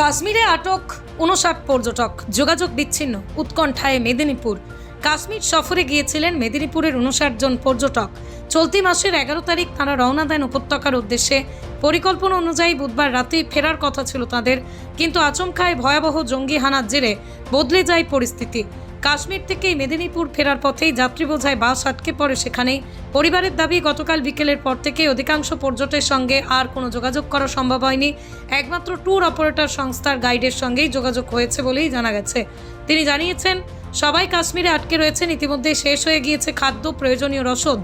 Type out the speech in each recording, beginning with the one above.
কাশ্মীরে আটক উনষাট পর্যটক। যোগাযোগ বিচ্ছিন্ন, উৎকণ্ঠায় মেদিনীপুর। কাশ্মীর সফরে গিয়েছিলেন মেদিনীপুরের উনষাট জন পর্যটক। চলতি মাসের এগারো তারিখ তারা রওনা দেন উপত্যকার উদ্দেশ্যে। পরিকল্পনা অনুযায়ী বুধবার রাতেই ফেরার কথা ছিল তাদের, কিন্তু আচমকায় ভয়াবহ জঙ্গি হানার জেরে বদলে যায় পরিস্থিতি। কাশ্মীর থেকে মেদিনীপুর ফেরার পথেই যাত্রী বোঝায় বাস আটকে পড়ে সেখানেই পরিবারের দাবি, গতকাল বিকেলের পর থেকে অধিকাংশ পর্যটের সঙ্গে আর কোনো যোগাযোগ করা সম্ভব হয়নি। একমাত্র ট্যুর অপারেটর সংস্থার গাইডের সঙ্গেই যোগাযোগ হয়েছে বলেই জানা গেছে। তিনি জানিয়েছেন, সবাই কাশ্মীরে আটকে রয়েছেন ইতিমধ্যে শেষ হয়ে গিয়েছে খাদ্য প্রয়োজনীয় রসদ।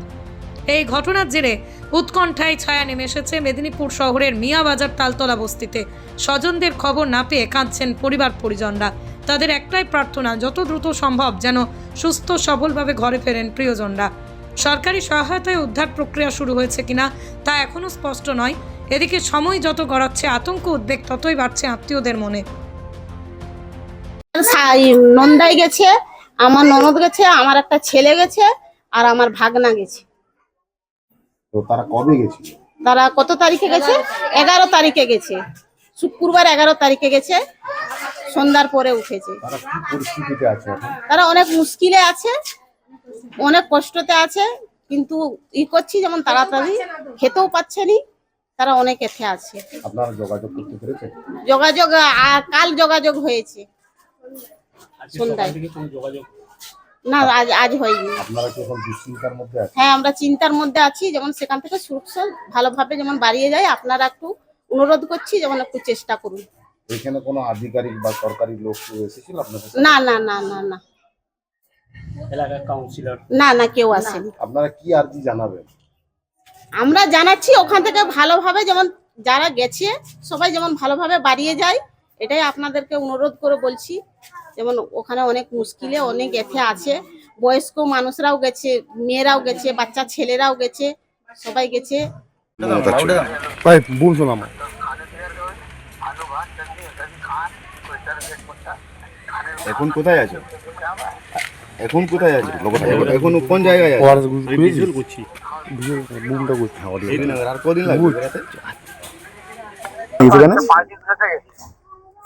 এই ঘটনার জেরে উৎকণ্ঠায় ছায়া নেমে এসেছে মেদিনীপুর শহরের মিয়াবাজার তালতলা বস্তিতে। স্বজনদের খবর না পেয়ে কাঁদছেন পরিবার পরিজনরা। তাদের একটাই প্রার্থনা যত দ্রুত সম্ভব যেন সুস্থ সবলভাবে ঘরে ফেরেন প্রিয়জনরা। সরকারি সহায়তায় উদ্ধার প্রক্রিয়া শুরু হয়েছে কিনা তা এখনও স্পষ্ট নয়। এদিকে সময় যত গড়াচ্ছে আতঙ্ক উদ্বেগ ততই বাড়ছে আত্মীয়দের মনে। নন্দাই গেছে আমার ননদ গেছে আমার একটা ছেলে গেছে আর আমার ভাগনা গেছে। তো তারা কবে গেছিল তারা কত তারিখে গেছে? এগারো তারিখে গেছে। শুক্রবার এগারো তারিখে গেছে। সন্ধ্যার পরে উঠেছে। তারা অনেক মুশকিলে আছে অনেক কষ্টতে আছে কিন্তু ই করছি যেমন তাড়াতাড়ি খেতেও পাচ্ছে নি তারা অনেক এথে আছে। যোগাযোগ করতে পেরেছেন? যোগাযোগ আ- কাল যোগাযোগ হয়েছে। সন্ধ্যায়। না আজ আজ হয়নি। আপনারা কি এখন দুশ্চিন্তার মধ্যে আছেন? হ্যাঁ আমরা চিন্তার মধ্যে আছি যেমন সেখান থেকে সুরক্ষা ভালোভাবে যেমন বাড়িয়ে যায় আপনারা একটু অনুরোধ করছি যেমন একটু চেষ্টা করুন। এখানে কোনো আধিকারিক বা সরকারি লোক কেউ এসেছিল আপনাদের সাথে? না না না না না। এলাকার কাউন্সিলর না না কেউ আসেনি। আপনারা কি আর্জি জানাবেন? আমরা জানাচ্ছি ওখান থেকে ভালোভাবে যেমন যারা গেছে সবাই যেমন ভালোভাবে বাড়িয়ে যায় এটাই আপনাদেরকে অনুরোধ করে বলছি। যেমন ওখানে অনেক মুশকিলে অনেক এথে আছে। বয়স্ক মানুষরাও গেছে মেয়েরাও গেছে বাচ্চা ছেলেরাও গেছে সবাই গেছে। এখন কোথায় আছো? এখন কোথায় আছো? এখন কোন জায়গায় আছো? ভিজুয়াল করছি বুমটা করছি আর কদিন লাগবে? সেখানে?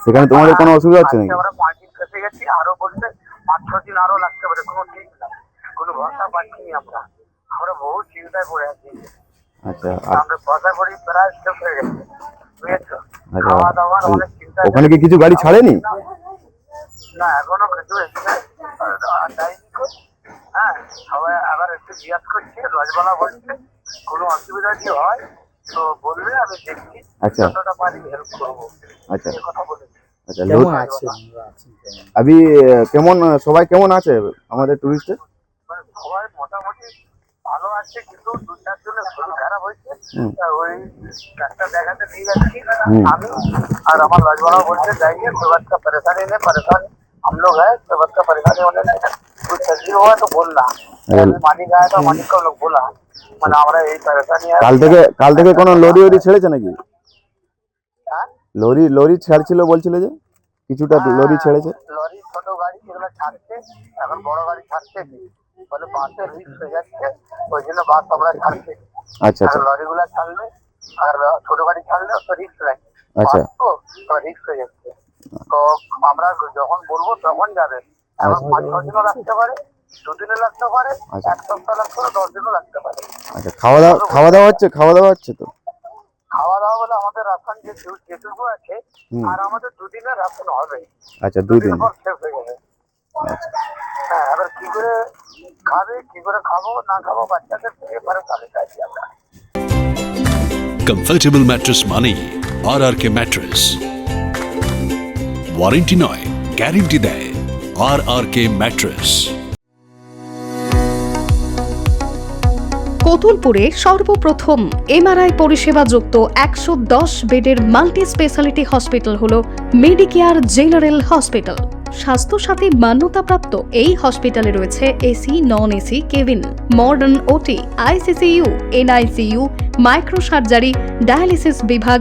সেখানে তোমাদের কোনো অসুবিধা হচ্ছে নাকি? আমরা পাঁচ দিন ফেসে গেছি আরও বলছে পাঁচ ছ দিন আরও লাগতে পারে কোনো ঠিক না। কোনো ভরসা পাচ্ছি না আমরা। আমরা বহু চিন্তায় পড়ে আছি। আচ্ছা আমরা ভরসা করি প্রায় শেষ হয়ে গেছে। বুঝেছ? আচ্ছা। খাওয়া দাওয়ার অনেক চিন্তা ওখানে কি কিছু গাড়ি ছাড়েনি? না এখনও কিছু হ্যাঁ সবাই আবার একটু জিজ্ঞাস করছে রজবালা বলছে কোনো অসুবিধা যদি হয়? তো বলবে আমি দেখছি। আচ্ছা। যতটা পারি হেল্প করব। আচ্ছা। কথা বলে আচ্ছা, কেমন সবাই কেমন আছে আমাদের টুরিস্টে মানে সবাই মোটামুটি ভালো আছে কিন্তু দু চার জনের শরীর খারাপ হয়েছে। ওই ডাক্তার দেখাতে নিয়ে যাচ্ছি। আমি আর আমার রাজবালা বলছে যাইয়ে খুব একটা পরেশানি নেই পরেশানি लोग है कोई बात का परेशानी होने नहीं कुछ तकलीफ हुआ तो बोलना अरे- मालिक आया था मालिक को लोग बोला মানে আমরা এই परेशानी है কাল থেকে কাল থেকে কোনো লরি ওরি ছেড়েছে নাকি হ্যাঁ? লরি লরি ছাড়ছিল বলছিল যে কিছুটা লরি ছেড়েছে লরি ছোট গাড়ি যেগুলো ছাড়ছে এখন বড় গাড়ি ছাড়ছে কি বলে বাসে রিস্ক হয়ে যাচ্ছে ওই জন্য বাস আমরা ছাড়ছি আচ্ছা আর আচ্ছা লরিগুলো ছাড়লে আর ছোট গাড়ি ছাড়লে তো রিস্ক লাগে আচ্ছা। বাস তো রিস্ক হয়ে যাচ্ছে তো আমরা যখন বলব তখন যাবে। এখন আচ্ছা। পাঁচ ছ দিনও লাগতে পারে দুদিনে লাগতে পারে আচ্ছা। এক সপ্তাহ লাগতে পারে দশ দিনও লাগতে পারে। আচ্ছা খাওয়া দাওয়া খাওয়া দাওয়া হচ্ছে? খাওয়া দাওয়া হচ্ছে তো? খাওয়া দাওয়া বলে আমাদের রাশন যে যেটুকু আছে আর আমাদের দুদিনের রাশন হবে। আচ্ছা দুদিন। শেষ হয়ে যাবে। আচ্ছা। হ্যাঁ এবার কি করে খাবে কি করে খাব না খাব বাচ্চাদের এবারে তালিকা আছি আমরা। কমফর্টেবল ম্যাট্রেস মানেই R R K mattress warranty নয়, গ্যারেন্টি দেয় আর আর কে ম্যাট্রেস কতুলপুরে সর্বপ্রথম এমআরআই পরিষেবা যুক্ত একশো দশ বেডের মাল্টি স্পেশালিটি হসপিটাল হল মেডিকেয়ার জেনারেল হসপিটাল। স্বাস্থ্যসাথী মান্যতাপ্রাপ্ত এই হসপিটালে রয়েছে AC non AC cabin, modern OT, ICCU, NICU micro surgery dialysis বিভাগ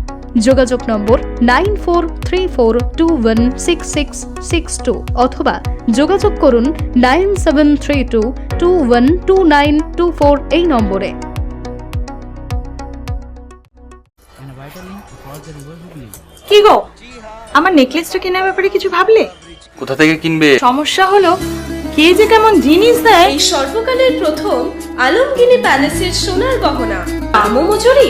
যোগাযোগ number nine four three four two one six six six two অথবা যোগাযোগ করুন nine seven three two two one two nine two four এই নম্বরে। কি গো? আমার নেকলেসটা কেনার ব্যাপারে কিছু ভাবলে? কোথা থেকে কিনবে? সমস্যা হলো কে যে কেমন জিনিস দেয়? এই সর্বকালের প্রথম আলমগিনি প্যালেসের সোনার গহনা। দামও মজুরি